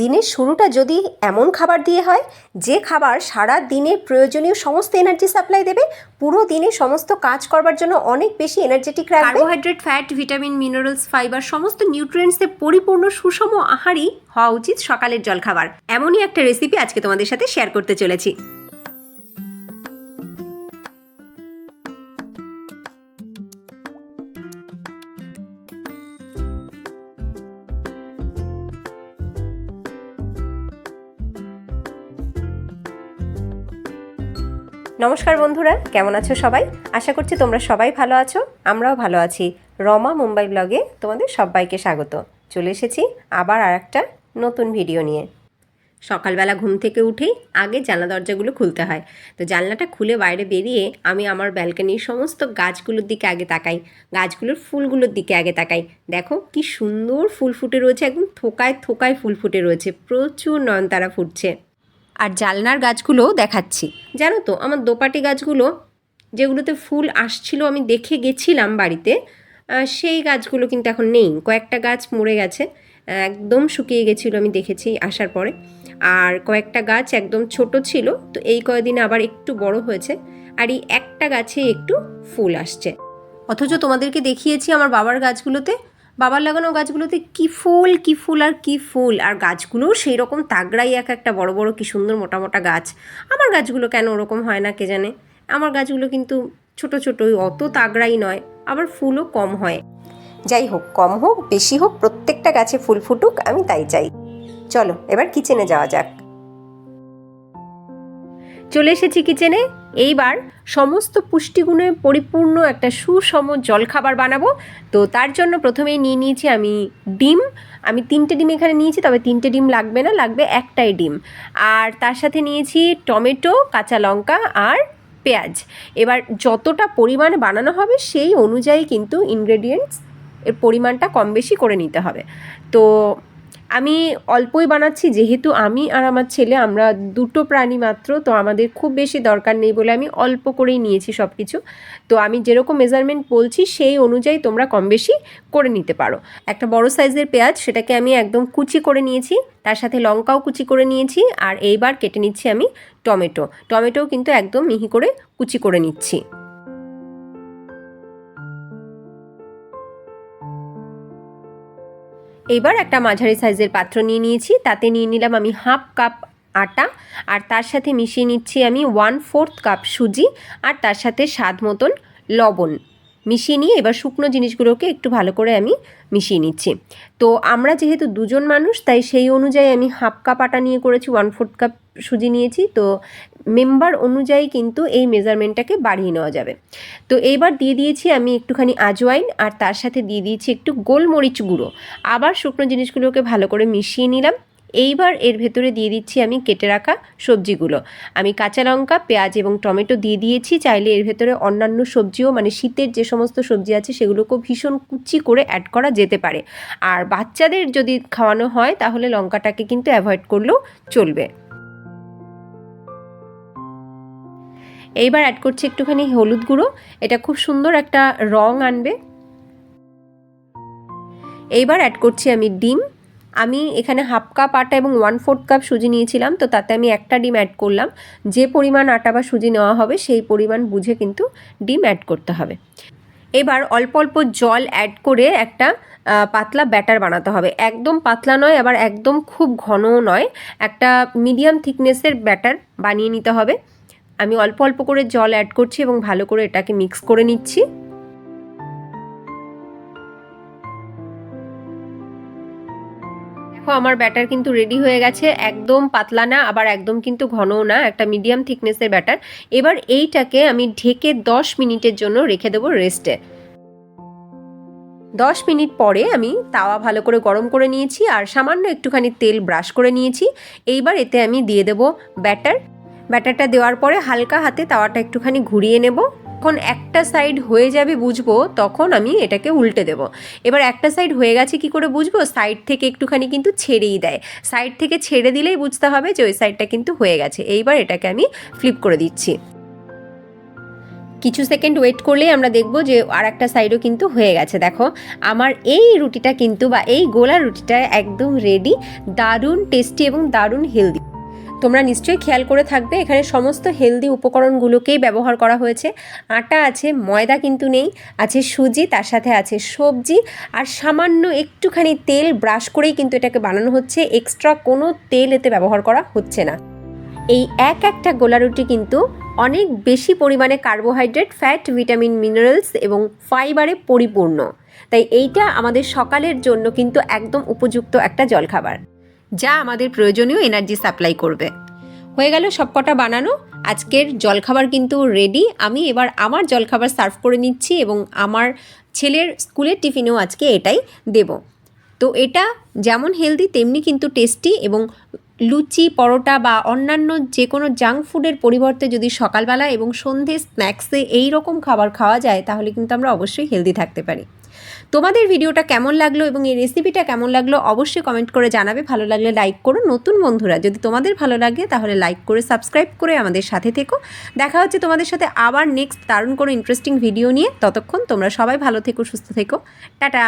দিনের শুরুটা যদি এমন খাবার দিয়ে হয়, যে খাবার সারা দিনের প্রয়োজনীয় সমস্ত এনার্জি সাপ্লাই দেবে, পুরো দিনে সমস্ত কাজ করবার জন্য অনেক বেশি এনার্জেটিক রাখবে। Carbohydrate fat vitamin minerals fibre সমস্ত নিউট্রিয়েন্টসে পরিপূর্ণ সুষম আহারই হওয়া উচিত সকালের জলখাবার। এমনই একটা রেসিপি আজকে তোমাদের সাথে শেয়ার করতে চলেছি। নমস্কার বন্ধুরা, কেমন আছো সবাই? আশা করছি তোমরা সবাই ভালো আছো, আমরাও ভালো আছি। রমা মুম্বাই ব্লগে তোমাদের সবাইকে স্বাগত। চলে এসেছি আবার আর একটা নতুন ভিডিও নিয়ে। সকালবেলা ঘুম থেকে উঠেই আগে জানলা দরজাগুলো খুলতে হয়। তো জানলাটা খুলে বাইরে বেরিয়ে আমি আমার ব্যালকনির সমস্ত গাছগুলোর দিকে আগে তাকাই। গাছগুলোর ফুলগুলোর দিকে আগে তাকাই। দেখো কি সুন্দর ফুল ফুটে রয়েছে, একদম থোকায় থোকায় ফুল ফুটে রয়েছে। প্রচুর নয়নতারা ফুটছে। আর জালনার গাছগুলোও দেখাচ্ছি। জানো তো, আমার দোপাটি গাছগুলো যেগুলোতে ফুল আসছিল, আমি দেখে গেছিলাম বাড়িতে সেই গাছগুলো কিন্তু এখন নেই। কয়েকটা গাছ মরে গেছে, একদম শুকিয়ে গেছিল আমি দেখেছি আসার পরে। আর কয়েকটা গাছ একদম ছোট ছিল, তো এই কয়দিনে আবার একটু বড় হয়েছে, আর এই একটা গাছে একটু ফুল আসছে। অথচ তোমাদেরকে দেখিয়েছি আমার বাবার গাছগুলোতে বাবার লাগানো গাছগুলোতে কি ফুল কি ফুল আর কি ফুল? আর গাছগুলোও সেই রকম তাগড়াই এক একটা বড় বড়, কি সুন্দর মোটা মোটা গাছ। আমার গাছগুলো কেন ওরকম হয় না কে জানে? আমার গাছগুলো কিন্তু ছোট ছোটই অত তাগড়াই নয়, আবার ফুলও কম হয়। যাই হোক, কম হোক, বেশি হোক, প্রত্যেকটা গাছে ফুল ফুটুক, আমি তাই চাই। চলো, এবার কিচেনে যাওয়া যাক। চলে এসেছি কিচেনে। এইবার সমস্ত পুষ্টিগুণে পরিপূর্ণ একটা সুষম জলখাবার বানাবো। তো তার জন্য প্রথমেই নিয়ে নিয়েছি আমি ডিম। আমি তিনটে ডিম এখানে নিয়েছি, তবে তিনটে ডিম লাগবে না, লাগবে একটাই ডিম। আর তার সাথে নিয়েছি টমেটো, কাঁচা লঙ্কা আর পেঁয়াজ। এবার যতটা পরিমাণে বানানো হবে সেই অনুযায়ী কিন্তু ইনগ্রেডিয়েন্টস এর পরিমাণটা কম বেশি করে নিতে হবে। তো আমি অল্পই বানাচ্ছি, যেহেতু আমি আর আমার ছেলে, আমরা দুটো প্রাণী মাত্র, তো আমাদের খুব বেশি দরকার নেই বলে আমি অল্প করেই নিয়েছি সব কিছু তো আমি যেরকম মেজারমেন্ট বলছি, সেই অনুযায়ী তোমরা কম বেশি করে নিতে পারো। একটা বড় সাইজের পেঁয়াজ, সেটাকে আমি একদম কুচি করে নিয়েছি, তার সাথে লঙ্কাও কুচি করে নিয়েছি, আর এইবার কেটে নিচ্ছি আমি টমেটো। টমেটোও কিন্তু একদম মিহি করে কুচি করে নিচ্ছি। এবার একটা মাঝারি সাইজের পাত্র নিয়ে নিয়েছি, তাতে নিয়ে নিলাম আমি হাফ কাপ আটা, আর তার সাথে মিশিয়ে নিচ্ছি আমি ওয়ান ফোর্থ কাপ সুজি, আর তার সাথে স্বাদ মতন লবণ। মিশিয়ে নিয়ে এবার শুকনো জিনিসগুলোকে একটু ভালো করে আমি মিশিয়ে নিচ্ছি। তো আমরা যেহেতু দুজন মানুষ, তাই সেই অনুযায়ী আমি হাফ কাপ আটা নিয়ে করেছি ওয়ান ফোর্থ কাপ সুজি নিয়েছি। তো মেম্বার অনুযায়ী কিন্তু এই মেজারমেন্টটাকে বাড়িয়ে নেওয়া যাবে। তো এইবার দিয়ে দিয়েছি আমি একটুখানি আজওয়াইন, আর তার সাথে দিয়ে দিয়েছি একটু গোলমরিচ গুঁড়ো। আবার শুকনো জিনিসগুলোকে ভালো করে মিশিয়ে নিলাম। এইবার এর ভেতরে দিয়ে দিচ্ছি আমি কেটে রাখা সবজিগুলো। আমি কাঁচা লঙ্কা, পেঁয়াজ এবং টমেটো দিয়ে দিয়েছি। চাইলে এর ভেতরে অন্যান্য সবজিও মানে শীতের যে সমস্ত সবজি আছে সেগুলোকেও ভীষণ কুচি করে অ্যাড করা যেতে পারে। আর বাচ্চাদের যদি খাওয়ানো হয়, তাহলে লঙ্কাটাকে কিন্তু অ্যাভয়েড করলেও চলবে। এইবার অ্যাড করছি একটুখানি হলুদ গুঁড়ো। এটা খুব সুন্দর একটা রং আনবে। এইবার অ্যাড করছি আমি ডিম। আমি এখানে হাফ কাপ আটা এবং ওয়ান ফোর্থ কাপ সুজি নিয়েছিলাম, তো তাতে আমি একটা ডিম অ্যাড করলাম। যে পরিমাণ আটা বা সুজি নেওয়া হবে, সেই পরিমাণ বুঝে কিন্তু ডিম অ্যাড করতে হবে। এবার অল্প অল্প জল অ্যাড করে একটা পাতলা ব্যাটার বানাতে হবে। একদম পাতলা নয়, আবার একদম খুব ঘনও নয়। একটা মিডিয়াম থিকনেসের ব্যাটার বানিয়ে নিতে হবে। আমি অল্প অল্প করে জল অ্যাড করছি এবং ভালো করে এটাকে মিক্স করে নিচ্ছি। দেখো, আমার ব্যাটার কিন্তু রেডি হয়ে গেছে, একদম পাতলা না, আবার একদম কিন্তু ঘনও না, একটা মিডিয়াম থিকনেসের ব্যাটার এবার এইটাকে আমি ঢেকে দশ মিনিটের জন্য রেখে দেবো রেস্টে দশ মিনিট পরে আমি তাওয়া ভালো করে গরম করে নিয়েছি, আর সামান্য একটুখানি তেল ব্রাশ করে নিয়েছি। এইবার এতে আমি দিয়ে দেবো ব্যাটার ব্যাটারটা দেওয়ার পরে হালকা হাতে তাওয়াটা একটুখানি ঘুরিয়ে নেব। যখন একটা সাইড হয়ে যাবে বুঝব, তখন আমি এটাকে উল্টে দেব। এবার একটা সাইড হয়ে গেছে কি করে বুঝব? সাইড থেকে একটুখানি কিন্তু ছেড়েই দেয়। সাইড থেকে ছেড়ে দিলেই বুঝতে হবে যে ওই সাইডটা কিন্তু হয়ে গেছে। এইবার এটাকে আমি ফ্লিপ করে দিচ্ছি। কিছু সেকেন্ড ওয়েট করলেই আমরা দেখব যে আর একটা সাইডও কিন্তু হয়ে গেছে। দেখো, আমার এই রুটিটা কিন্তু বা এই গোলা রুটিটা একদম রেডি দারুণ টেস্টি এবং দারুণ হেলদি তোমরা নিশ্চয়ই খেয়াল করে থাকবে, এখানে সমস্ত হেলদি উপকরণগুলোকেই ব্যবহার করা হয়েছে। আটা আছে, ময়দা কিন্তু নেই, আছে সুজি, তার সাথে আছে সবজি, আর সামান্য একটুখানি তেল ব্রাশ করেই কিন্তু এটাকে বানানো হচ্ছে এক্সট্রা কোনো তেল এতে ব্যবহার করা হচ্ছে না। এই এক একটা গোলা রুটি কিন্তু অনেক বেশি পরিমাণে কার্বোহাইড্রেট ফ্যাট ভিটামিন মিনারেলস এবং ফাইবারে পরিপূর্ণ। তাই এইটা আমাদের সকালের জন্য কিন্তু একদম উপযুক্ত একটা জলখাবার। যা আমাদের প্রয়োজনীয় এনার্জি সাপ্লাই করবে। হয়ে গেল সবকটা বানানো। আজকের জলখাবার কিন্তু রেডি আমি এবার আমার জলখাবার সার্ভ করে নিচ্ছি এবং আমার ছেলের স্কুলের টিফিনেও আজকে এটাই দেব। তো এটা যেমন হেলদি তেমনি কিন্তু টেস্টি এবং লুচি, পরোটা বা অন্যান্য যে কোনো জাঙ্ক ফুডের পরিবর্তে যদি সকালবেলা এবং সন্ধে স্ন্যাক্সে এই রকম খাবার খাওয়া যায়, তাহলে কিন্তু আমরা অবশ্যই হেলদি থাকতে পারি। তোমাদের ভিডিওটা কেমন লাগল এবং এই রেসিপিটা কেমন লাগল অবশ্যই কমেন্ট করে জানাবে। ভালো লাগলে লাইক করো নতুন বন্ধুরা। যদি তোমাদের ভালো লাগে তাহলে লাইক করে সাবস্ক্রাইব করে আমাদের সাথে থেকো। দেখা হচ্ছে তোমাদের সাথে আবার নেক্সট দারুণ কোনো ইন্টারেস্টিং ভিডিও নিয়ে। ততক্ষণ তোমরা সবাই ভালো থেকো, সুস্থ থেকো। টাটা!